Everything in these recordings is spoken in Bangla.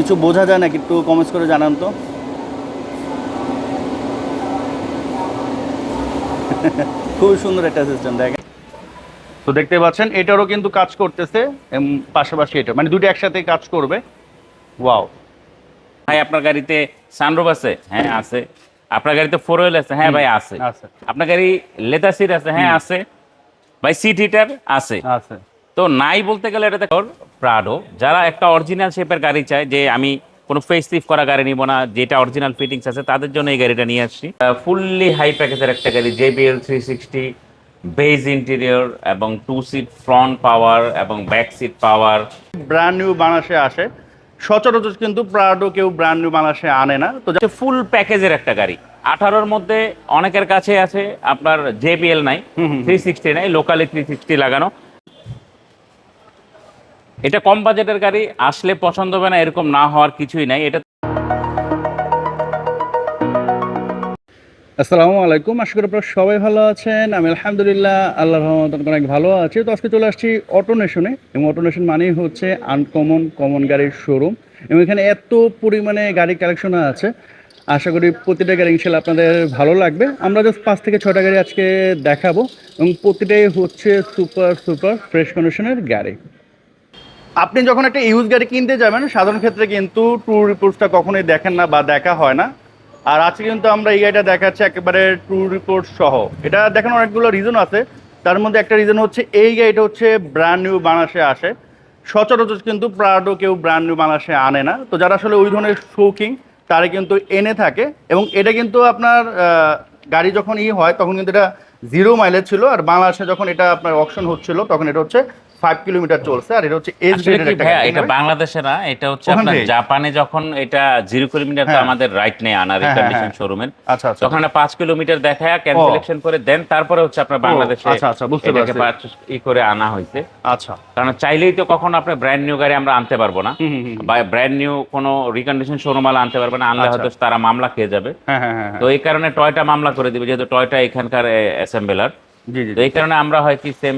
কিছু বোঝা যায় নাকি একটু কমেন্টস করে জানান তো। খুবই সুন্দর একটা সিস্টেম দেখেন। তো দেখতে পাচ্ছেন এটারও কিন্তু কাজ করতেছে পাশাপাশি এটা। মানে দুটো একসাথে কাজ করবে। ওয়াও ভাই আপনার গাড়িতে সানরুফ আছে? হ্যাঁ আছে। আপনার গাড়িতে ফোর হুইল আছে? হ্যাঁ ভাই আছে। আছে। আপনার গাড়ি লেদার সিট আছে? হ্যাঁ আছে। ভাই সিট হিটার আছে। আছে। তো নাই বলতে গেলে এটা দেখো প্রাডো যারা একটা অরিজিনাল শেপের গাড়ি চায় যে আমি কোনো ফেস লিফ করা গাড়ি নিব না যেটা অরিজিনাল ফিটিংস আছে তাদের জন্য এই গাড়িটা নিয়ে আসছি। ফুললি হাই প্যাকেজের একটা গাড়ি JBL three sixty beige interior এবং টু সিট ফ্রন্ট পাওয়ার এবং back seat power brand new বাংলাদেশে আসে। সচরাচর কিন্তু প্রাডো কেউ ব্র্যান্ড নিউ বাংলাদেশে আনে না। তো ফুল প্যাকেজের একটা গাড়ি। আঠারোর মধ্যে অনেকের কাছে আছে আপনার জেবিএল নাই। থ্রি সিক্সটি নাই লোকালি থ্রি সিক্সটি লাগানো। এটা কম বাজেটের গাড়ি, আসলে পছন্দ হবে না, এরকম না হওয়ার কিছুই নাই। এটা আসসালামু আলাইকুম, আশা করি আপনারা সবাই ভালো আছেন। আমি আলহামদুলিল্লাহ আল্লাহ রহমত অনেক ভালো আছি। তো আজকে চলে আসছি অটোনেশনে, এবং অটোনেশন মানেই হচ্ছে আনকমন কমন গাড়ির শোরুম এবং এখানে এত পরিমাণে গাড়ি কালেকশন আছে। আশা করি প্রতিটা গাড়ি ইনশাল্লাহ আপনাদের ভালো লাগবে। আমরা জাস্ট পাঁচ থেকে ছটা গাড়ি আজকে দেখাবো, এবং প্রতিটাই হচ্ছে সুপার সুপার ফ্রেশ কন্ডিশনের গাড়ি। আপনি যখন একটা ইউজ গাড়ি কিনতে যাবেন, সাধারণ ক্ষেত্রে কিন্তু ট্যুর রিপোর্টসটা কখনোই দেখেন না বা দেখা হয় না। আর আজকে কিন্তু আমরা এই গাড়িটা দেখাচ্ছি একেবারে ট্যুর রিপোর্ট সহ। এটা দেখানোর অনেকগুলো রিজন আছে। তার মধ্যে একটা রিজন হচ্ছে, এই গাড়িটা হচ্ছে ব্র্যান্ড নিউ বাংলাদেশে আসে। সচরাচর কিন্তু প্রাডো কেউ ব্র্যান্ড নিউ বাংলাদেশে আনে না। তো যারা আসলে ওই ধরনের শৌখিন, তারা কিন্তু এনে থাকে। এবং এটা কিন্তু আপনার গাড়ি যখন ই হয়, তখন কিন্তু এটা জিরো মাইলেজ ছিল। আর বাংলাদেশে যখন এটা আপনার অপশন হচ্ছিল, তখন এটা হচ্ছে ফাইভ কিলোমিটার চলছে আর এটা হচ্ছে এস আসলে কি ভাইয়া এটা বাংলাদেশে না? এটা হচ্ছে আপনার জাপানে যখন এটা জিরো কিলোমিটার তো হ্যাঁ। আমাদের রাইট নেই আনার হ্যাঁ। শোরুমের তখন এটা পাঁচ কিলোমিটার দেখায় ক্যান্সেলেকশন করে দেন তারপরে হচ্ছে আপনার বাংলাদেশে আচ্ছা, আচ্ছা, বুঝতে পারছি। ই করে আনা হয়েছে। আচ্ছা। কারণ চাইলেই তো কখনো আপনি ব্র্যান্ড নিউ গাড়ি আমরা আনতে পারব না। বা ব্র্যান্ড নিউ কোনো রিকন্ডিশন শোরুম আলা আনতে পারবে না আনলে আচ্ছা। হয়তো তারা মামলা খেয়ে যাবে। হ্যাঁ হ্যাঁ তো এই কারণে টয়টা মামলা করে দিবে যেহেতু টয়টা এখানকার অ্যাসেম্বলার এই কারণে আমরা হয় কি সেম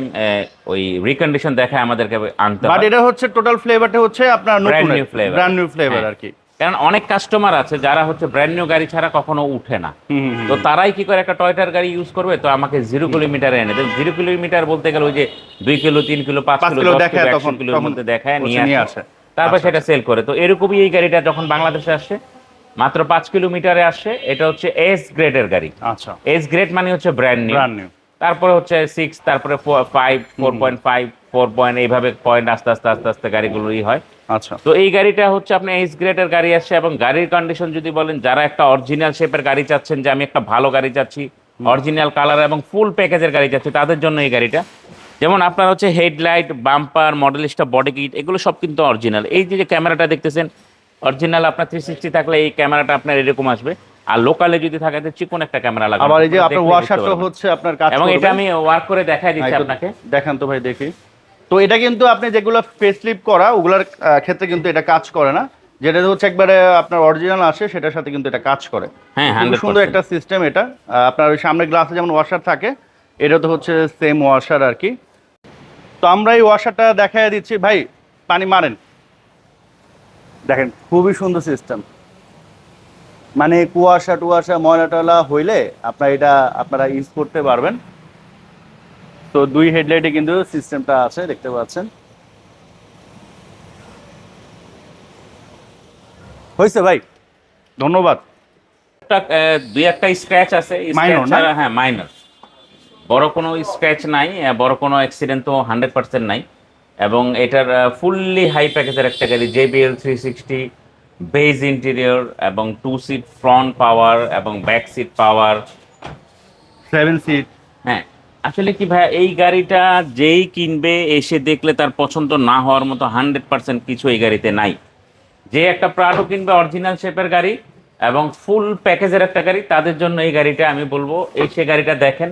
ওই রিকন্ডিশন দেখায় আমাদেরকে আনতে বাট এটা হচ্ছে টোটাল ফ্লেভারটা হচ্ছে আপনার নতুন new flavor. Brand new flavour. আর কি কারণ অনেক কাস্টমার আছে যারা হচ্ছে ব্র্যান্ড নিউ গাড়ি ছাড়া কখনো উঠে না। তো তারাই কি করে একটা টয়টার গাড়ি ইউজ করবে? তো আমাকে জিরো কিলোমিটার এনে দেবে জিরো কিলোমিটার বলতে গেলে ওই যে দুই কিলো তিন কিলো পাঁচ কিলো দশ দেখায় কিলো একশো কিলোর মধ্যে দেখায় নিয়ে আসে। আসে। তারপর আচ্ছা, সেটা সেল করে। তো এরকমই এই গাড়িটা যখন বাংলাদেশে আসছে মাত্র পাঁচ কিলোমিটারে আসছে এটা হচ্ছে এস গ্রেডের গাড়ি। আচ্ছা। এস গ্রেড মানে হচ্ছে ব্র্যান্ড নিউ ব্র্যান্ড নিউ তারপরে হচ্ছে সিক্স তারপরে five four point five four point এইভাবে পয়েন্ট আস্তে আস্তে আস্তে আস্তে গাড়িগুলোই হয়। আচ্ছা। তো এই গাড়িটা হচ্ছে আপনি এইচ গ্রেডের গাড়ি আসছে এবং গাড়ির কন্ডিশন যদি বলেন যারা একটা অরিজিনাল শেপের গাড়ি চাচ্ছেন যে আমি একটা ভালো গাড়ি চাচ্ছি অরিজিনাল কালার এবং ফুল প্যাকেজের গাড়ি চাচ্ছি তাদের জন্য এই গাড়িটা। যেমন আপনার হচ্ছে headlight bumper Modellista body kit এগুলো সব কিন্তু অরিজিনাল এই যে যে ক্যামেরাটা দেখতেছেন অরিজিনাল আপনার থ্রি সিক্সটি থাকলে এই ক্যামেরাটা আপনার এরকম আসবে। আর লোকালে যদি থাকে তো চিকন একটা ক্যামেরা লাগবে আবার এই যে আপনার ওয়াশারটা হচ্ছে আপনার কাজ এবং এটা আমি ওয়ার্ক করে দেখাই দিচ্ছি আপনাকে। দেখান তো ভাই দেখি। তো এটা কিন্তু আপনি যেগুলো ফেসলিপ করা ওগুলোর ক্ষেত্রে কিন্তু এটা কাজ করে না। যেটা হচ্ছে একবারে আপনার অরিজিনাল আসে সেটার সাথে কিন্তু এটা কাজ করে। হ্যাঁ, খুব সুন্দর একটা সিস্টেম এটা। আপনার ওই সামনে গ্লাসে যেমন ওয়াশার থাকে এটা তো হচ্ছে সেম ওয়াশার আর কি। তো আমরা এই ওয়াশারটা দেখাই দিচ্ছি। ভাই পানি মারেন। দেখেন খুবই সুন্দর সিস্টেম মানে কুয়াশা টুয়াশা ময়লা টয়লা হইলে আপনার এটা আপনারা ইউজ করতে পারবেন। তো দুই হেডলাইটে কিন্তু সিস্টেমটা আছে দেখতে পাচ্ছেন। হয়েছে ভাই ধন্যবাদ। দুই একটা স্ক্র্যাচ আছে? ছাড়া হ্যাঁ মাইনর বড় কোনো স্ক্র্যাচ নাই বড় কোনো অ্যাক্সিডেন্ট তো হান্ড্রেড পার্সেন্ট নাই। এবং এটার ফুললি হাই প্যাকেজের একটা গাড়ি JBL three sixty beige interior এবং টু সিট ফ্রন্ট পাওয়ার এবং back seat power seven seat হ্যাঁ আসলে কি ভাই এই গাড়িটা যেই কিনবে এসে দেখলে তার পছন্দ না হওয়ার মতো হান্ড্রেড পার্সেন্ট কিছু এই গাড়িতে নাই। যে একটা প্রাডো কিনবে অরিজিনাল শেপের গাড়ি এবং ফুল প্যাকেজের একটা গাড়ি তাদের জন্য এই গাড়িটা আমি বলব। এই সে গাড়িটা দেখেন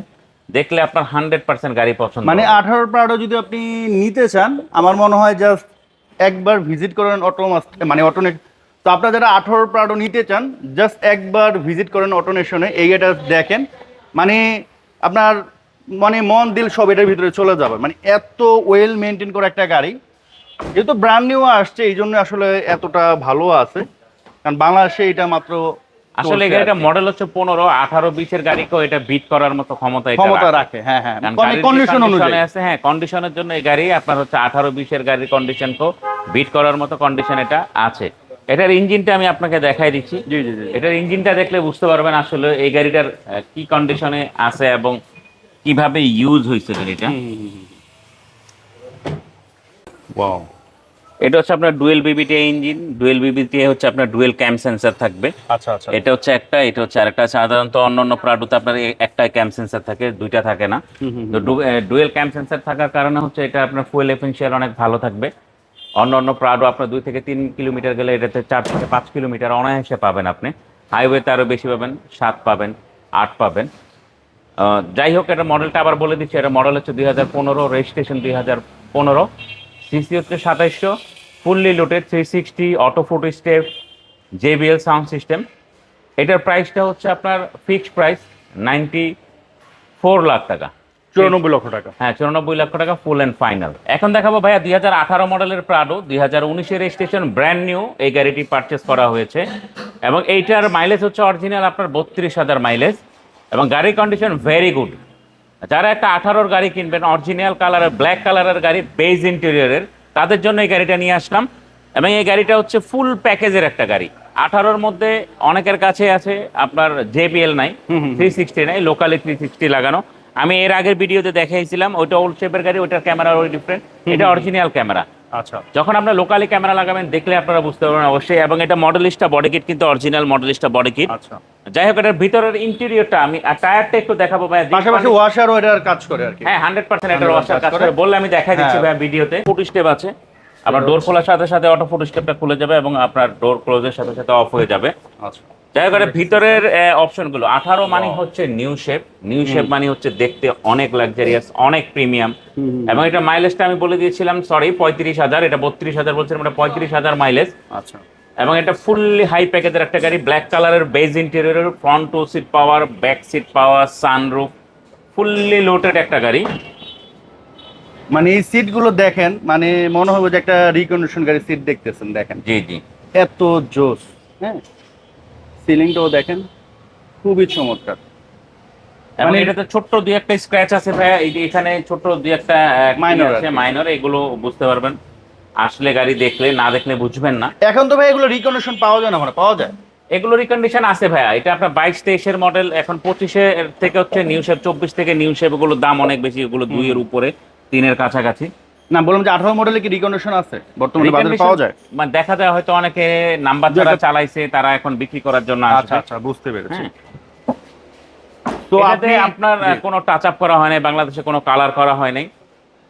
দেখলে আপনার হান্ড্রেড পার্সেন্ট গাড়ি পছন্দ মানে আঠারো প্রাডো যদি আপনি নিতে চান আমার মনে হয় জাস্ট একবার ভিজিট করেন অটো মানে অটোনেট তো আপনারা যারা আঠারো প্রাডো নিতে চান জাস্ট একবার ভিজিট করেন অটোনেশনে এই এটা দেখেন। মানে আপনার মানে মন দিল সব এটার ভিতরে চলে যাবে। মানে এত ওয়েল মেনটেন করা একটা গাড়ি। যেহেতু ব্র্যান্ড নিউ আসছে এই জন্য আসলে এতটা ভালো আছে। কারণ বাংলাদেশে এটা মাত্র আসলে কি। মডেল হচ্ছে পনেরো আঠারো বিশের গাড়িকেও এটা বিট করার মতো ক্ষমতা এটা ক্ষমতা রাখে। হ্যাঁ হ্যাঁ। কন্ডিশন অনুযায়ী। আছে হ্যাঁ কন্ডিশনের জন্য এই গাড়ি আপনার হচ্ছে আঠারো বিশের গাড়ির কন্ডিশনকেও বিট করার মতো কন্ডিশন এটা আছে। এটার ইঞ্জিনটা আমি আপনাকে দেখাই দিচ্ছি। জি জি জি। এটার ইঞ্জিনটা দেখলে বুঝতে পারবেন আসলে এই গাড়িটার কি কন্ডিশনে আছে এবং কীভাবে ইউজ হয়েছে গাড়িটা। ওয়াও এটা হচ্ছে আপনার dual VVT engine dual VVT হচ্ছে আপনার ডুয়েল ক্যাম সেন্সার থাকবে। আচ্ছা আচ্ছা। এটা হচ্ছে একটা এটা হচ্ছে আরেকটা। সাধারণত অন্যান্য প্রাডুতে আপনার একটা ক্যাম সেন্সার থাকে দুইটা থাকে না। হুম, হুম, তো ডুয়েল ক্যাম সেন্সার থাকার কারণে হচ্ছে এটা আপনার ফুয়েল এফিসিয়াল অনেক ভালো থাকবে। অন্য অন্য প্রাডও আপনার দুই থেকে তিন কিলোমিটার গেলে এটাতে চার থেকে পাঁচ কিলোমিটার অনায়াসে পাবেন আপনি। হাইওয়েতে আরও বেশি পাবেন, সাত পাবেন, আট পাবেন। যাই হোক, এটা মডেলটা আবার বলে দিচ্ছি, এটা মডেল হচ্ছে দুই হাজার পনেরো রেজিস্ট্রেশন দুই হাজার পনেরো। সিসি হচ্ছে সাতাইশশো fully loaded three sixty auto foot step JBL sound system এটার প্রাইসটা হচ্ছে আপনার fixed price ninety four lakh টাকা। চুরানব্বই লক্ষ টাকা। হ্যাঁ চুরানব্বই লক্ষ টাকা ফুল অ্যান্ড ফাইনাল এখন দেখাবো ভাইয়া দুই হাজার আঠারো মডেলের প্রাডো দুই হাজার উনিশের রেজিস্ট্রেশন ব্র্যান্ড নিউ এই গাড়িটি পারচেস করা হয়েছে। এবং এইটার মাইলেজ হচ্ছে অরিজিনাল আপনার বত্রিশ হাজার মাইলেজ এবং গাড়ির কন্ডিশন ভেরি গুড যারা একটা আঠারোর গাড়ি কিনবেন অরিজিনাল কালারের ব্ল্যাক কালারের গাড়ি বেজ ইন্টেরিয়রের তাদের জন্য এই গাড়িটা নিয়ে আসলাম। এবং এই গাড়িটা হচ্ছে ফুল প্যাকেজের একটা গাড়ি। আঠারোর মধ্যে অনেকের কাছে আছে আপনার জেবিএল নাই থ্রি সিক্সটি নাই লোকালি থ্রি সিক্সটি লাগানো। আমি এর আগের ভিডিওতে দেখাইছিলাম ওইটা ওল্ড শেপের গাড়ি ওইটার ক্যামেরা ওই ডিফারেন্ট এটা অরিজিনাল ক্যামেরা আচ্ছা। যখন আপনার লোকালি ক্যামেরা লাগাবেন দেখলে আপনারা বুঝতে পারবেন অবশ্যই। এবং এটা মডেলিস্টা বডি কিট কিন্তু অরিজিনাল মডেলিস্টা বডি কিট আচ্ছা। যাই হোক এটার ভিতরের ইন্টেরিয়রটা আমি আর টায়ারটা একটু দেখাবো ভাই পাশাপাশি ওয়াশারও এটার কাজ করে আর কি। হ্যাঁ হান্ড্রেড পার্সেন্ট এটা 100% ওয়াশার কাজ করে। বললে আমি দেখাই দিচ্ছি হ্যাঁ। ভাই ভিডিওতে। ফুট স্টেপ আছে। আবার ডোর খোলার সাথে সাথে অটো ফুট স্টেপটা খুলে যাবে এবং আপনার ডোর ক্লোজের সাথে সাথে অফ হয়ে যাবে। আচ্ছা। যাই হোক ভিতরের অপশনগুলো আঠারো মানে হচ্ছে নিউ শেপ নিউ শেপ মানে হচ্ছে দেখতে অনেক লাক্সারিয়াস অনেক প্রিমিয়াম এবং এটা মাইলেজটা আমি বলে দিয়েছিলাম সরি পঁয়ত্রিশ হাজার এটা বত্রিশ হাজার বলছিলাম এটা পঁয়ত্রিশ হাজার মাইলেজ আচ্ছা। এবং এটা ফুললি হাই প্যাকেজের একটা গাড়ি ব্ল্যাক কালারের beige ইন্টেরিয়রের front two seat power back seat power sunroof fully loaded একটা গাড়ি। মানে এই সিটগুলো দেখেন মানে মনে হবে যে একটা রিকন্ডিশন গাড়ি সিট দেখতেছেন দেখেন। জি জি। এত জোস হ্যাঁ? সিলিংটাও দেখেন খুবই চমৎকার। মানে- এটাতে ছোট্ট দুই একটা স্ক্র্যাচ আছে ভাইয়া এই যে এখানে ছোট্ট দুই একটা মাইনর আছে মাইনর এগুলো বুঝতে পারবেন। আসলে গাড়ি দেখলে না দেখলে বুঝবেন না। এখন তো ভাই এগুলো রিকন্ডিশন পাওয়া যায় না মানে পাওয়া যায়? এগুলোরই কন্ডিশন আছে ভাইয়া এটা আপনার বাইশ তেইশের মডেল এখন পঁচিশে থেকে হচ্ছে নিউ শেপ চব্বিশ থেকে নিউ শেপ এগুলোর দাম অনেক বেশি এগুলো দুইয়ের উপরে তিনের কাছাকাছি। না বললাম যে আঠারো মডেলে কি রিকন্ডিশন আছে? বর্তমানে বাজারে পাওয়া যায়? মানে দেখা যায় হয়তো অনেকে নাম্বার যারা চালাইছে তারা এখন বিক্রি করার জন্য আচ্ছা আচ্ছা বুঝতে পেরেছি। হ্যাঁ। তো আপনি আপনার কোনো টাচ আপ করা হয় নাই বাংলাদেশে কোনো কালার করা হয় নাই।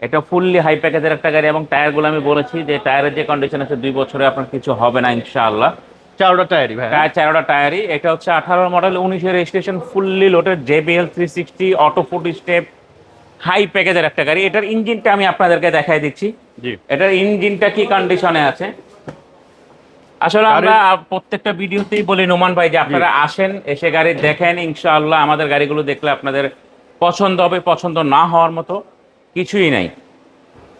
এটা ফুললি হাই প্যাকেজের একটা গাড়ি এবং টায়ারগুলো আমি বলেছি যে টায়ারের যে কন্ডিশন আছে দুই বছরে আপনার কিছু হবে না ইনশাআল্লাহ। চারোটা টায়ারই ভাই চারোটা টায়ারই এটা হচ্ছে আঠারো মডেল উনিশের registration fully loaded JBL three sixty auto foot step high প্যাকেজের একটা গাড়ি। এটার ইঞ্জিনটা আমি আপনাদেরকে দেখাই দিচ্ছি। জি। এটার ইঞ্জিনটা কি কন্ডিশনে আছে? আসলে আমরা প্রত্যেকটা ভিডিওতেই বলি নোমান ভাই যে আপনারা আসেন এসে গাড়ি দেখেন ইনশাআল্লাহ আমাদের গাড়িগুলো দেখলে আপনাদের পছন্দ হবে পছন্দ না হওয়ার মতো কিছুই নাই।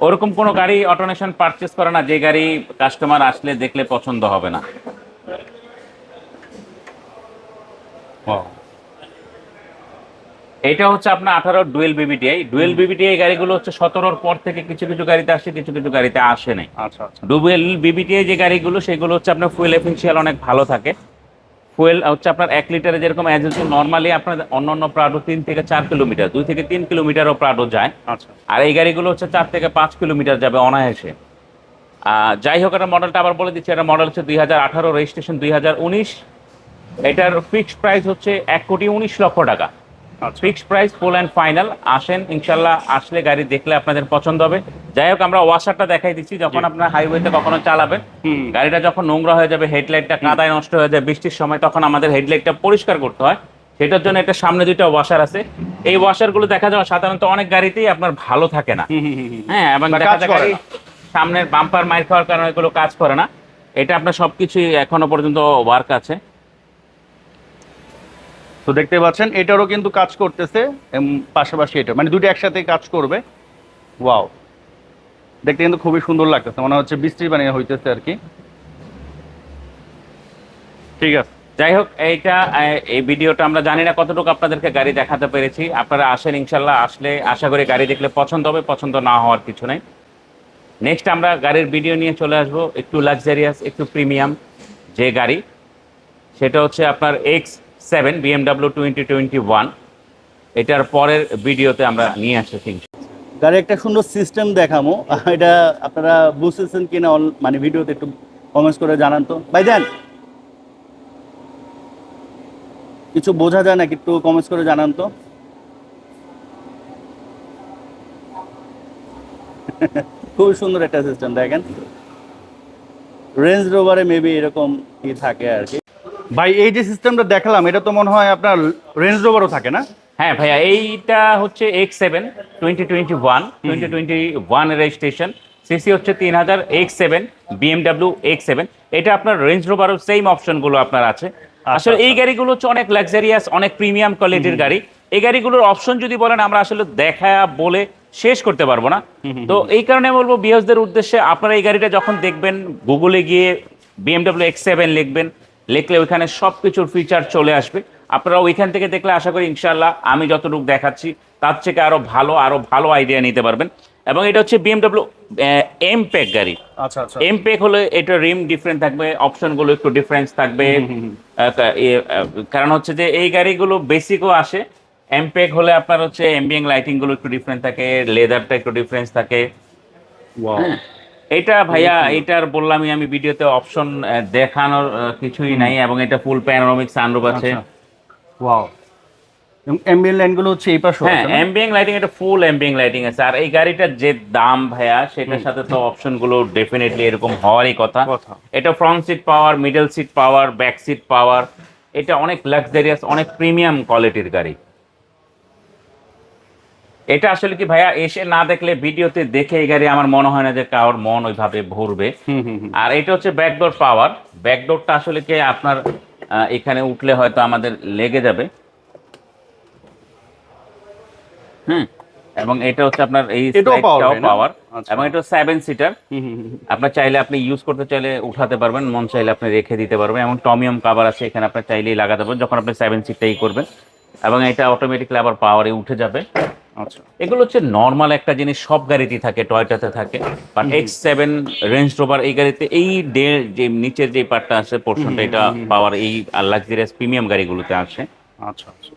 ওরকম কোনো গাড়ি অটোনেশন পারচেস করে না যে গাড়ি কাস্টমার আসলে দেখলে পছন্দ হবে না। এটা হচ্ছে আপনার আঠারো ডুয়েল বিবিটিআই ডুয়েল বিবিটিআই গাড়িগুলো হচ্ছে সতেরোর পর থেকে কিছু কিছু গাড়িতে আসে কিছু কিছু গাড়িতে আসে নাই। আচ্ছা আচ্ছা। ডুবেল বিবিটিআই যে গাড়িগুলো সেগুলো হচ্ছে আপনার ফুয়েল এফিসিয়াল অনেক ভালো থাকে। ফুয়েল হচ্ছে আপনার এক লিটারে যেরকম এজেন্সি নর্মালি আপনার অন্য অন্য প্রাডো তিন থেকে চার কিলোমিটার দুই থেকে তিন কিলোমিটারও প্রাডো যায়। আচ্ছা। আর এই গাড়িগুলো হচ্ছে চার থেকে পাঁচ কিলোমিটার যাবে অনায়াসে। যাই হোক এটা মডেলটা আবার বলে দিচ্ছি এটা মডেল হচ্ছে দুই হাজার আঠারো রেজিস্ট্রেশন দুই হাজার উনিশ। এটার ফিক্সড প্রাইস হচ্ছে এক কোটি উনিশ লক্ষ টাকা। Fixed price full and final আসেন ইনশাল্লাহ আসলে গাড়ি দেখলে আপনাদের পছন্দ হবে। যাই হোক আমরা ওয়াশারটা দেখাই দিচ্ছি যখন আপনার হাইওয়েতে কখনো চালাবেন গাড়িটা যখন নোংরা হয়ে যাবে হেডলাইটটা কাদায় নষ্ট হয়ে যায় বৃষ্টির সময় তখন আমাদের হেডলাইটটা পরিষ্কার করতে হয়। সেটার জন্য একটা সামনে দুইটা ওয়াশার আছে। এই ওয়াশারগুলো দেখা যায় সাধারণত অনেক গাড়িতেই আপনার ভালো থাকে না। হ্যাঁ এবং দেখা যায়। সামনের বাম্পার মাইর খাওয়ার কারণে এগুলো কাজ করে না। এটা আপনার সবকিছুই এখনও পর্যন্ত ওয়ার্ক আছে। তো দেখতে পাচ্ছেন, এটারও কিন্তু কাজ করতেছে পাশাপাশি এটা মানে দুটো একসাথে কাজ করবে। ওয়াও। দেখতে কিন্তু খুবই সুন্দর লাগতেছে, মনে হচ্ছে বৃষ্টির বানিয়ে হইতেছে আর কি। ঠিক আছে। যাই হোক, এইটা এই ভিডিওটা আমরা জানি না কতটুকু আপনাদেরকে গাড়ি দেখাতে পেরেছি। আপনারা আসেন ইনশাল্লাহ, আসলে আশা করি গাড়ি দেখলে পছন্দ হবে, পছন্দ না হওয়ার কিছু নেই। নেক্সট আমরা গাড়ির ভিডিও নিয়ে চলে আসব, একটু লাক্সারিয়াস একটু প্রিমিয়াম যে গাড়ি, সেটা হচ্ছে আপনার X seven BMW twenty twenty one এটার পরের ভিডিওতে আমরা নিয়ে আসতেছি গাড়ি একটা সুন্দর সিস্টেম দেখামো। এটা আপনারা বুঝতেছেন কিনা মানে ভিডিওতে একটু কমেন্টস করে জানান তো। ভাই কিছু বোঝা যায় নাকি একটু কমেন্টস করে জানান তো? খুবই সুন্দর একটা সিস্টেম দেখেন। রেঞ্জ রোভারে মেবি এরকম কি থাকে আর কি। ভাই এই যে সিস্টেমটা দেখালাম এটা তো মনে হয় আপনার রেঞ্জ রোভারও থাকে না? হ্যাঁ ভাইয়া এইটা হচ্ছে X seven twenty twenty one twenty twenty one registration CC হচ্ছে তিন হাজার X seven BMW X seven এটা আপনার রেঞ্জ রোভারও সেম অপশনগুলো আপনার আছে। আসলে এই গাড়িগুলো হচ্ছে অনেক লাক্সারিয়াস অনেক প্রিমিয়াম কোয়ালিটির গাড়ি। এই গাড়িগুলোর অপশন যদি বলেন আমরা আসলে দেখা বলে শেষ করতে পারব না। তো এই কারণে বলব বিহসদের উদ্দেশ্যে আপনারা এই গাড়িটা যখন দেখবেন গুগলে গিয়ে বিএমডাব্লিউ এক্স সেভেন লিখবেন লিখলে ওইখানে সব কিছুর ফিচার চলে আসবে। আপনারা ওইখান থেকে দেখলে আশা করি ইনশাল্লাহ আমি যতটুকু দেখাচ্ছি তার থেকে আরও ভালো আরও ভালো আইডিয়া নিতে পারবেন। এবং এটা হচ্ছে বিএমডাব্লিউ এম প্যাক গাড়ি। আচ্ছা আচ্ছা। এম পেক হলে এটা রিম ডিফারেন্ট থাকবে অপশনগুলো একটু ডিফারেন্স থাকবে। কারণ হচ্ছে যে এই গাড়িগুলো বেসিকও আসে। এম পেক হলে আপনার হচ্ছে এমবিএং লাইটিংগুলো একটু ডিফারেন্ট থাকে লেদারটা একটু ডিফারেন্স থাকে। এটা ভাইয়া এটার বললামই আমি ভিডিওতে অপশন দেখানোর কিছুই নাই এবং এটা ফুল প্যানোরামিক সানরুফ আছে। ওয়াও এমবিএল লাইনগুলো হচ্ছে এই পাশে হ্যাঁ এমবিএং লাইটিং এটা ফুল এমবিএং লাইটিং আছে। আর এই গাড়িটার যে দাম ভাইয়া সেটার সাথে তো অপশনগুলো ডেফিনেটলি এরকম হওয়ারই কথা। এটা front seat power middle seat power back seat power এটা অনেক লাক্সারিয়াস অনেক প্রিমিয়াম কোয়ালিটির গাড়ি। এটা আসলে কি ভাইয়া এসে না দেখলে ভিডিওতে দেখে এই গাড়ি আমার মনে হয় না যে কারোর মন ওইভাবে ভরবে। আর এটা হচ্ছে ব্যাকডোর পাওয়ার ব্যাকডোরটা আসলে কি আপনার এখানে উঠলে হয়তো আমাদের লেগে যাবে হুম এবং এটা হচ্ছে আপনার এই? পাওয়ার আচ্ছা। এবং এটা সেভেন সিটার। আপনার চাইলে আপনি ইউজ করতে চাইলে উঠাতে পারবেন মন চাইলে আপনি রেখে দিতে পারবেন এবং টমিয়াম কাভার আছে এখানে আপনার চাইলেই লাগাতে পারবেন যখন আপনি সেভেন সিটটাই করবেন এবং এটা অটোমেটিকলি আবার পাওয়ারে উঠে যাবে আচ্ছা। এগুলো হচ্ছে নর্মাল একটা জিনিস সব গাড়িতেই থাকে টয়টাতে থাকে। But X seven Range Rover এই গাড়িতে এই ডে যে নিচের যে পার্টটা আছে পোর্শনটা এটা পাওয়ার এই লাক্সারিয়াস প্রিমিয়াম গাড়িগুলোতে আসে। আচ্ছা আচ্ছা।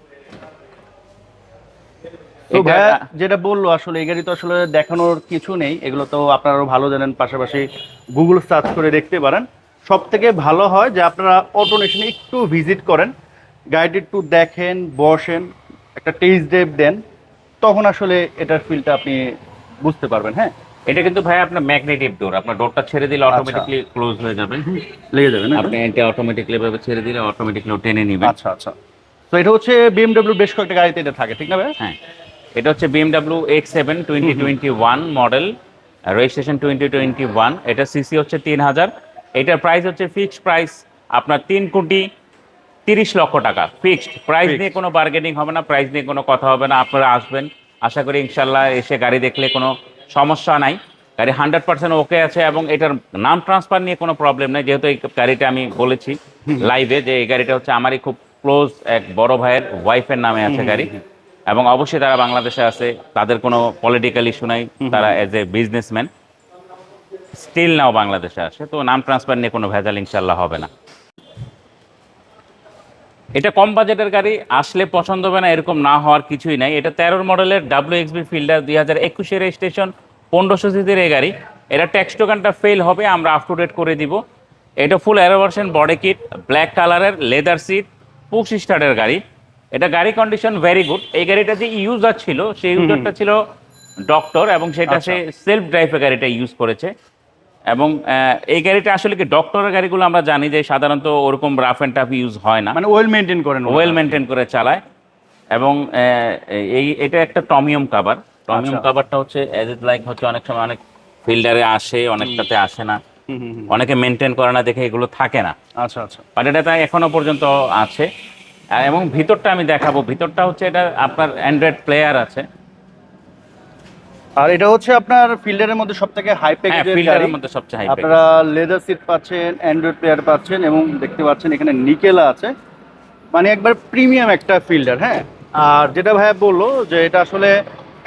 তো যেটা বলল আসলে এই গাড়ি তো আসলে দেখানোর কিছু নেই। এগুলো তো আপনারাও ভালো জানেন পাশাপাশি গুগল সার্চ করে দেখতে পারেন। সব থেকে ভালো হয় যে আপনারা অটো নেশনে একটু ভিজিট করেন গাড়িটি একটু দেখেন বসেন একটা টেস্ট ড্রাইভ দেন। তখন আসলে এটার ফিলটা আপনি বুঝতে পারবেন হ্যাঁ? এটা কিন্তু ভাই আপনার ম্যাগনেটিক ডোর আপনার ডোরটা ছেড়ে দিলে অটোমেটিকলি ক্লোজ হয়ে যাবে। লেগে যাবে না? আপনি এটা অটোমেটিকলি ভাবে ছেড়ে দিলে অটোমেটিকলি টেনে নিবে। আচ্ছা আচ্ছা। তো এটা হচ্ছে বিএমডব্লিউ বেশ কয়েকটা গাড়িতে এটা থাকে ঠিক না ভাই? হ্যাঁ। এটা হচ্ছে BMW X seven twenty twenty one model registration twenty twenty one এটা সিসি হচ্ছে তিন হাজার। এটার প্রাইস হচ্ছে ফিক্সড প্রাইস আপনার তিন কোটি তিরিশ লক্ষ টাকা। ফিক্সড প্রাইস নিয়ে কোনো বার্গেনিং হবে না প্রাইস নিয়ে কোনো কথা হবে না আপনারা আসবেন। আশা করি ইনশাল্লাহ এসে গাড়ি দেখলে কোনো সমস্যা নাই। গাড়ি হান্ড্রেড পার্সেন্ট ওকে আছে এবং এটার নাম ট্রান্সফার নিয়ে কোনো প্রবলেম নেই। যেহেতু এই গাড়িটা আমি বলেছি লাইভে যে এই গাড়িটা হচ্ছে আমারই খুব ক্লোজ এক বড় ভাইয়ের ওয়াইফের নামে আছে গাড়ি। এবং অবশ্যই তারা বাংলাদেশে আছে তাদের কোনো পলিটিক্যাল ইস্যু নাই তারা as a businessman still now বাংলাদেশে আসে। তো নাম ট্রান্সফার নিয়ে কোনো ভেজাল ইনশাল্লাহ হবে না। এটা কম বাজেটের গাড়ি আসলে পছন্দ হবে না এরকম না হওয়ার কিছুই নাই। এটা তেরোর মডেলের ডাব্লিউ এক্সবি ফিল্ডার দুই হাজার একুশের রেজিস্ট্রেশন পনেরোশো সিসির এই গাড়ি। এটা ট্যাক্স টোকানটা ফেল হবে আমরা আপ টু ডেট করে দিব। এটা full aero version body kit black কালারের লেদার সিট পুশ স্টার্টের গাড়ি। এটা গাড়ি কন্ডিশন ভেরি গুড এই গাড়িটা যে ইউজার ছিল সেই ইউজারটা ছিল ডক্টর এবং সেটা সে সেলফ ড্রাইভের গাড়িটা ইউজ করেছে। এবং এই গাড়িটা আসলে কি ডক্টরের গাড়িগুলো আমরা জানি যে সাধারণত ওরকম রাফ অ্যান্ড টাফ ইউজ হয় না। মানে ওয়েল মেনটেন করেন ওয়েল মেনটেন করে চালায়। এবং এই এটা একটা টমিয়াম কাভার টমিয়াম আচ্ছা। কাভারটা হচ্ছে এজ ইট লাইক হচ্ছে অনেক সময় অনেক ফিল্ডারে আসে অনেকটাতে আসে না। অনেকে মেনটেন করে না দেখে এগুলো থাকে না। আচ্ছা আচ্ছা। বাট এটা তাই এখনও পর্যন্ত আছে। এবং ভিতরটা আমি দেখাবো। ভিতরটা হচ্ছে এটা আপনার অ্যান্ড্রয়েড প্লেয়ার আছে। আর এটা হচ্ছে আপনার ফিল্ডারের মধ্যে সব থেকে হাই প্যাকেজের গাড়ি। মধ্যে সবচেয়ে হাই আপনারা লেদার সিট পাচ্ছেন অ্যান্ড্রয়েড প্লেয়ার পাচ্ছেন এবং দেখতে পাচ্ছেন এখানে নিকেলা আছে। মানে একবার প্রিমিয়াম একটা ফিল্ডার হ্যাঁ? আর যেটা ভাইয়া বলল যে এটা আসলে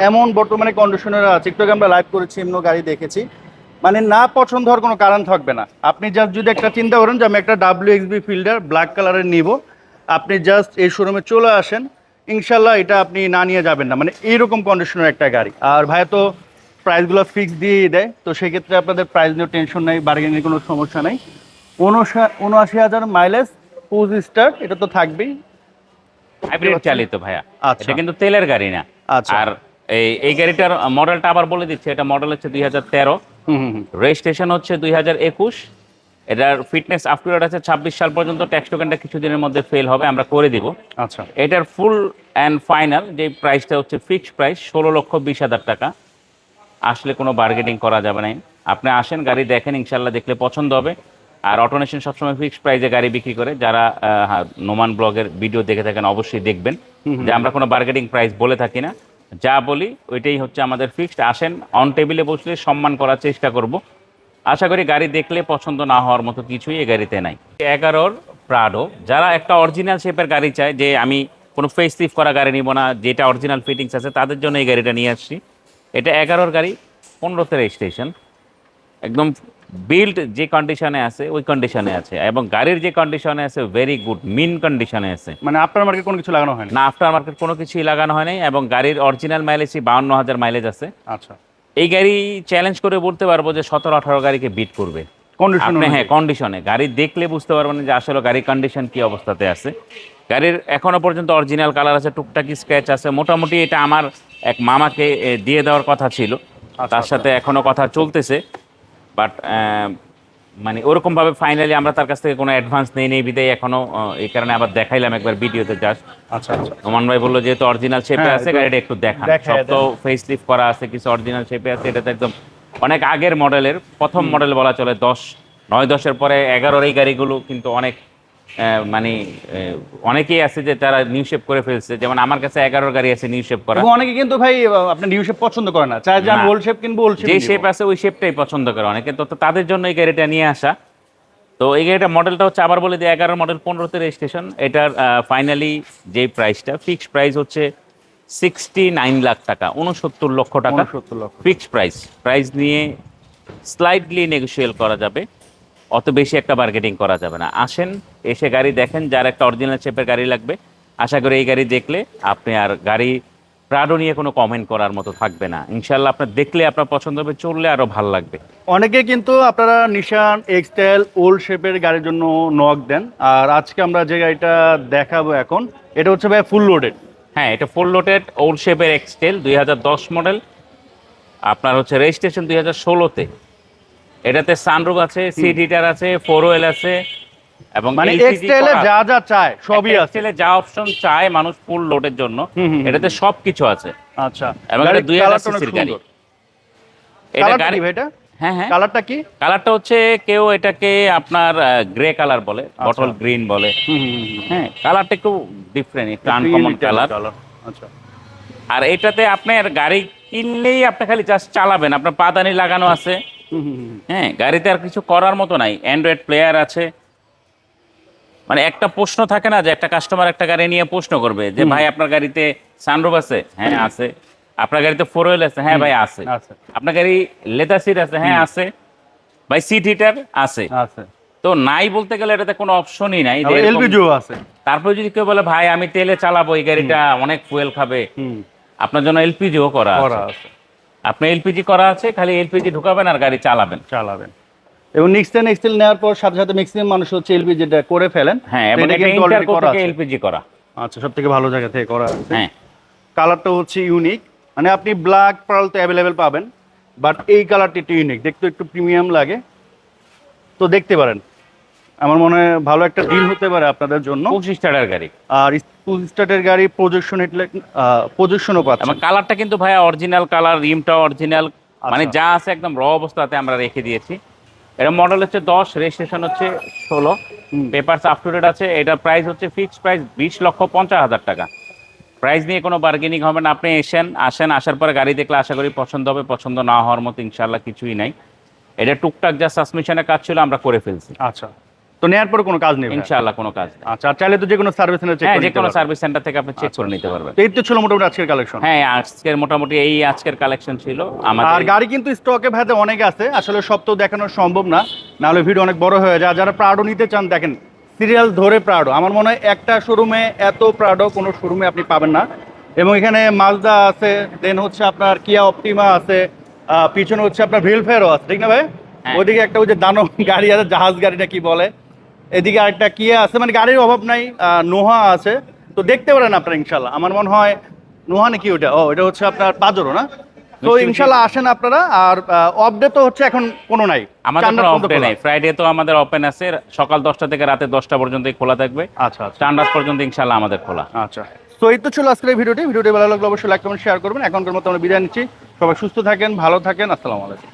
এমন বর্তমানে কন্ডিশনার আছে। একটু আমরা লাইভ করেছি এমন গাড়ি দেখেছি। মানে না পছন্দ হওয়ার কোনো কারণ থাকবে না। আপনি জাস্ট যদি একটা চিন্তা করেন যে আমি একটা ডাব্লিউ এক্সবি ফিল্ডার ব্ল্যাক কালারের নিব। আপনি জাস্ট এই শোরুমে চলে আসেন ইনশাল্লাহ এটা আপনি না নিয়ে যাবেন না। মানে এইরকম কন্ডিশনের একটা গাড়ি। আর ভাইয়া তো প্রাইসগুলো ফিক্স দিয়েই দেয়। তো সেক্ষেত্রে আপনাদের প্রাইস নিয়ে টেনশন নেই বার্গেনিংয়ের কোনো সমস্যা নেই। উনআশি হাজার মাইলেজ পুজ স্টার এটা তো থাকবেই। হাইব্রিড চালিত ভাইয়া। আচ্ছা। কিন্তু তেলের গাড়ি না। আচ্ছা। আর এই এই গাড়িটার মডেলটা আবার বলে দিচ্ছে এটা মডেল হচ্ছে দুই হাজার তেরো। হুম হুম হুম। রেজিস্ট্রেশন হচ্ছে দুই হাজার একুশ। এটার ফিটনেস আপ আপটুডেট আছে ছাব্বিশ সাল পর্যন্ত ট্যাক্স টোকেনটা কিছুদিনের মধ্যে ফেল হবে আমরা করে দিব। আচ্ছা। এটার ফুল অ্যান্ড ফাইনাল যে প্রাইসটা হচ্ছে ফিক্সড প্রাইস ষোলো লক্ষ বিশ হাজার টাকা। আসলে কোনো বার্গেনিং করা যাবে না। আপনি আসেন গাড়ি দেখেন ইনশাল্লাহ দেখলে পছন্দ হবে। আর অটোনেশন সবসময় ফিক্সড প্রাইসে গাড়ি বিক্রি করে। যারা নোমান ব্লগের ভিডিও দেখে থাকেন অবশ্যই দেখবেন। যে আমরা কোনো বার্গেনিং প্রাইস বলে থাকি না। যা বলি ওইটাই হচ্ছে আমাদের ফিক্সড আসেন অন টেবিলে বসলে সম্মান করার চেষ্টা করব। আশা করি গাড়ি দেখলে পছন্দ না হওয়ার মতো কিছুই এই গাড়িতে নাই। এগারোর প্রাডো যারা একটা অরিজিনাল শেপের গাড়ি চায় যে আমি কোনো ফেস লিফ করা গাড়ি নিব না যেটা অরিজিনাল ফিটিংস আছে তাদের জন্য এই গাড়িটা নিয়ে আসছি। এটা এগারোর গাড়ি পনেরোতে রেজিস্ট্রেশন একদম বিল্ড যে কন্ডিশনে আছে ওই কন্ডিশনে আছে। এবং গাড়ির যে কন্ডিশনে আছে ভেরি গুড মিন কন্ডিশনে আছে। মানে আফটার মার্কেট কোনো কিছু লাগানো হয় না আফটার মার্কেট কোনো কিছুই লাগানো হয় নাই এবং গাড়ির অরিজিনাল মাইলেজই বাউন্ন হাজার মাইলেজ আছে। আচ্ছা। এই গাড়ি চ্যালেঞ্জ করে বলতে পারব যে সতেরো আঠারো গাড়িকে বিট করবে। কন্ডিশন হ্যাঁ কন্ডিশনে গাড়ি দেখলে বুঝতে পারবেন যে আসলে গাড়ির কন্ডিশন কি অবস্থাতে আছে। গাড়ির এখনও পর্যন্ত অরিজিনাল কালার আছে টুকটাকি স্ক্র্যাচ আছে। মোটামুটি এটা আমার এক মামাকে দিয়ে দেওয়ার কথা ছিল। তার সাথে এখনও কথা চলতেছে। বাট মানে ওরকম ভাবে ফাইনালি আমরা তার কাছ থেকে কোনো অ্যাডভান্স নেই নেই বিদায় এখনও এই কারণে আবার দেখাইলাম একবার ভিডিওতে জাস্ট আচ্ছা আচ্ছা। নোমান ভাই বলল যেহেতু অরিজিনাল শেপে হ্যাঁ, আছে গাড়িটা একটু দেখান। সব তো ফেস লিফট করা আছে কিছু অরিজিনাল শেপে আছে এটা তো একদম অনেক আগের মডেলের প্রথম মডেল বলা চলে দশ নয় দশের পরে এগারোর এই গাড়িগুলো কিন্তু অনেক মানে অনেকেই আছে যে তারা নিউ শেপ করে ফেলছে। যেমন আমার কাছে এগারো গাড়ি আছে নিউ শেপ করা। অনেকে কিন্তু ভাই আপনার নিউ শেপ পছন্দ করে না। চাই যে আমি ওল্ড শেপ কিনবো ওল্ড শেপ যে শেপ আছে ওই শেপটাই পছন্দ করে অনেকে। তো তাদের জন্য এই গাড়িটা নিয়ে আসা। তো এই গাড়িটা মডেলটা হচ্ছে আবার বলে দিই এগারো মডেল পনেরোতে রেজিস্ট্রেশন এটার ফাইনালি যে প্রাইসটা ফিক্সড প্রাইস হচ্ছে সিক্সটি নাইন লাখ টাকা উনসত্তর লক্ষ টাকা। ফিক্সড প্রাইস প্রাইস নিয়ে স্লাইডলি নেগোশিয়েল করা যাবে। অত বেশি একটা বার্গেটিং করা যাবে না। আসেন এসে গাড়ি দেখেন যার একটা অরিজিনাল শেপের গাড়ি লাগবে। আশা করি এই গাড়ি দেখলে আপনি আর গাড়ি প্রাডো নিয়ে কোনো কমেন্ট করার মতো থাকবে না। ইনশাল্লাহ আপনার দেখলে আপনার পছন্দ হবে চললে আরও ভালো লাগবে। অনেকে কিন্তু আপনারা নিশান এক্সটেল ওল্ড শেপের গাড়ির জন্য নক দেন। আর আজকে আমরা যে গাড়িটা দেখাবো এখন এটা হচ্ছে ভাই ফুল লোডেড হ্যাঁ এটা ফুল লোটেড ওল্ড শেপের এক্সটেল দুই হাজার দশ মডেল আপনার হচ্ছে রেজিস্ট্রেশন দুই হাজার ষোলোতে। এটাতে সানরুফ আছে সিট হিটার আছে ফোর ওয়েল আছে এবং মানে এক্সটেলে যা যা চায় সবই আছে। যা অপশন চায় মানুষ ফুল লোডের জন্য। এটাতে সবকিছু আছে। আচ্ছা। এবং এটা 2000 সিসির গাড়ি। এটা গাড়ি এটা? হ্যাঁ হ্যাঁ। কালারটা কি? কালারটা হচ্ছে কেউ এটাকে আপনার গ্রে কালার বলে আচ্ছা। বটল গ্রিন বলে। হ্যাঁ কালারটা একটু ডিফারেন্ট একটু আনকমন কালার আচ্ছা। আর এটাতে আপনার গাড়ি কিনলেই আপনি খালি জাস্ট চালাবেন আপনার পাদানি লাগানো আছে। হ্যাঁ গাড়িতে আর কিছু করার মতো নাই। অ্যান্ড্রয়েড প্লেয়ার আছে। মানে একটা প্রশ্ন থাকে না যে একটা কাস্টমার একটা গাড়ি নিয়ে প্রশ্ন করবে যে ভাই আপনার গাড়িতে সানরুফ আছে? হ্যাঁ আছে। আপনার গাড়িতে ফোর হুইল আছে? হ্যাঁ ভাই আছে। আপনার গাড়ি লেদার সিট আছে? হ্যাঁ আছে। ভাই সিট হিটার আছে। তো নাই বলতে গেলে এটাতে কোনো অপশনই নাই এলপিজিও আছে। তারপরে যদি কেউ বলে ভাই আমি তেলে চালাবো এই গাড়িটা অনেক ফুয়েল খাবে। আপনার জন্য এলপিজিও করা আছে। আপনি এলপিজি করা আছে খালি এলপিজি ঢুকাবেন আর গাড়ি চালাবেন। চালাবেন। এবং নেক্সটেন এক্সটেল নেওয়ার পর সাথে সাথে ম্যাক্সিমাম মানুষ হচ্ছে এলপিজি যেটা করে ফেলেন। হ্যাঁ এবং এটা ইন্টারকো থেকে এলপিজি করা আচ্ছা সব থেকে ভালো জায়গা থেকে করা আছে। হ্যাঁ। কালারটা হচ্ছে ইউনিক মানে আপনি ব্ল্যাক পার্ল তো অ্যাভেলেবেল পাবেন। বাট এই কালারটি একটু ইউনিক দেখতে একটু প্রিমিয়াম লাগে। তো দেখতে পারেন। আমার মনে হয় ভালো একটা ডিল হতে পারে আপনাদের জন্য। পঁচিশ টাকার গাড়ি। আর স্টার্টের গাড়ি প্রজেকশন প্রজেকশনও এবং পাচ্ছেন। কালারটা কিন্তু ভাইয়া অরিজিনাল কালার রিমটা অরিজিনাল মানে। যা আছে একদম র অবস্থাতে আমরা রেখে দিয়েছি। এটা মডেল হচ্ছে দশ রেজিস্ট্রেশন হচ্ছে ষোলো। পেপারস আপ টু ডেট আছে। এটা প্রাইস হচ্ছে ফিক্সড প্রাইস বিশ লক্ষ পঞ্চাশ হাজার টাকা। প্রাইস নিয়ে কোনো বার্গেনিং হবে না। আপনি এসেন আসেন আসার পরে গাড়ি দেখলে আশা করি পছন্দ হবে পছন্দ না হওয়ার মতো ইনশাল্লাহ কিছুই নাই। এটা টুকটাক যা সাসমিশনের কাজ ছিল আমরা করে ফেলছি। আচ্ছা। তো নেয়ার পর কোনো কাজ নেই ভাই? ইনশাল্লাহ কোনো কাজ আচ্ছা চাইলে তো যে কোনো সার্ভিস সেন্টার চেক করে যে কোনো সার্ভিস সেন্টার থেকে আপনি চেক করে নিতে পারবেন। তো এই তো ছিল মোটামুটি আজকের কালেকশন হ্যাঁ আজকের মোটামুটি এই আজকের কালেকশন ছিল। আমাদের আর গাড়ি কিন্তু স্টকে ভাইতে অনেক আছে। আসলে সব তো দেখানো সম্ভব না। নাহলে ভিডিও অনেক বড় হয়ে যায়। যারা প্রাডো নিতে চান দেখেন সিরিয়াল ধরে প্রাডো আমার মনে হয় একটা শোরুমে এত প্রাডো কোনো শোরুমে আপনি পাবেন না। এবং এখানে মাজদা আছে দেন হচ্ছে আপনার কিয়া অপটিমা আছে পিছনে হচ্ছে আপনার ভেলফেয়ারও আছে। ঠিক না ভাই? হ্যাঁ। ওইদিকে একটা ওই যে দানব গাড়ি আছে জাহাজ গাড়িটা কি বলে? এদিকে আরেকটা কিয়া আছে মানে গাড়ির অভাব নাই নোহা আছে। তো দেখতে পারেন আপনারা ইনশাল্লাহ আমার মনে হয় নোহা নাকি ওটা ও এটা হচ্ছে আপনার পাজরো না? তো ইনশাল্লাহ আসেন আপনারা আর অপডেট তো হচ্ছে এখন কোনো নাই। আমাদের চান্নার কোনো পর্যন্ত অফ ডে খোলা। নেই। ফ্রাইডে তো আমাদের ওপেন আছে সকাল দশটা থেকে রাতে দশটা পর্যন্ত খোলা থাকবে। আচ্ছা আচ্ছা। স্ট্যান্ডার্ড পর্যন্ত ইনশাল্লাহ আমাদের খোলা। আচ্ছা। তো এই তো ছিল আজকের ভিডিওটি। ভিডিওটি ভালো লাগলে অবশ্যই লাইক কমেন্ট শেয়ার করবেন। এখনকার মতো আমরা বিদায় নিচ্ছি। সবাই সুস্থ থাকেন ভালো থাকেন। আসসালামু আলাইকুম।